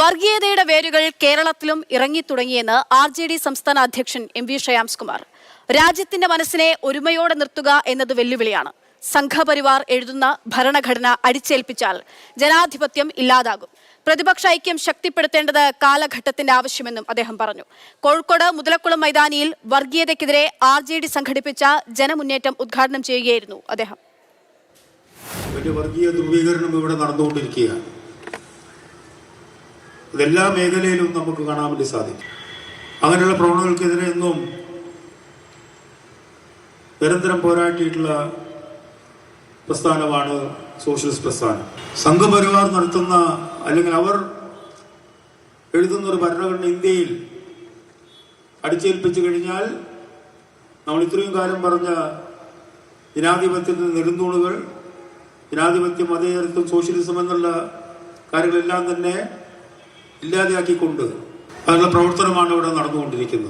വർഗീയതയുടെ വേരുകൾ കേരളത്തിലും ഇറങ്ങിത്തുടങ്ങിയെന്ന് ആർ ജെ ഡി സംസ്ഥാന അധ്യക്ഷൻ എം വി ശ്രേയാംസ് കുമാർ രാജ്യത്തിന്റെ മനസ്സിനെ ഒരുമയോടെ നിർത്തുക എന്നത് വെല്ലുവിളിയാണ്. സംഘപരിവാർ എഴുതുന്ന ഭരണഘടന അടിച്ചേൽപ്പിച്ചാൽ ജനാധിപത്യം ഇല്ലാതാകും. പ്രതിപക്ഷ ഐക്യം ശക്തിപ്പെടുത്തേണ്ടത് കാലഘട്ടത്തിന്റെ ആവശ്യമെന്നും അദ്ദേഹം പറഞ്ഞു. കോഴിക്കോട് മുതലക്കുളം മൈതാനിയിൽ വർഗീയതയ്ക്കെതിരെ ആർ ജെ ഡി സംഘടിപ്പിച്ച ജനമുന്നേറ്റം ഉദ്ഘാടനം ചെയ്യുകയായിരുന്നു അദ്ദേഹം. ഒരു വർഗീയ ധ്രുവീകരണം ഇവിടെ നടന്നുകൊണ്ടിരിക്കുകയാണ്. ഇതെല്ലാ മേഖലയിലും നമുക്ക് കാണാൻ വേണ്ടി സാധിക്കും. അങ്ങനെയുള്ള പ്രവണതകൾക്കെതിരെ എന്നും നിരന്തരം പോരാട്ടിയിട്ടുള്ള പ്രസ്ഥാനമാണ് സോഷ്യലിസ്റ്റ് പ്രസ്ഥാനം. സംഘപരിവാർ നടത്തുന്ന അല്ലെങ്കിൽ അവർ എഴുതുന്ന ഒരു ഭരണഘടന ഇന്ത്യയിൽ അടിച്ചേൽപ്പിച്ചു കഴിഞ്ഞാൽ നമ്മൾ ഇത്രയും കാലം പറഞ്ഞ ജനാധിപത്യത്തിന്റെ നെടുന്തൂണുകൾ ജനാധിപത്യം മതേതരത്വം സോഷ്യലിസം എന്നുള്ള കാര്യങ്ങളെല്ലാം തന്നെ ഇല്ലാതെയാക്കിക്കൊണ്ട് അതിനുള്ള പ്രവർത്തനമാണ് ഇവിടെ നടന്നുകൊണ്ടിരിക്കുന്നത്.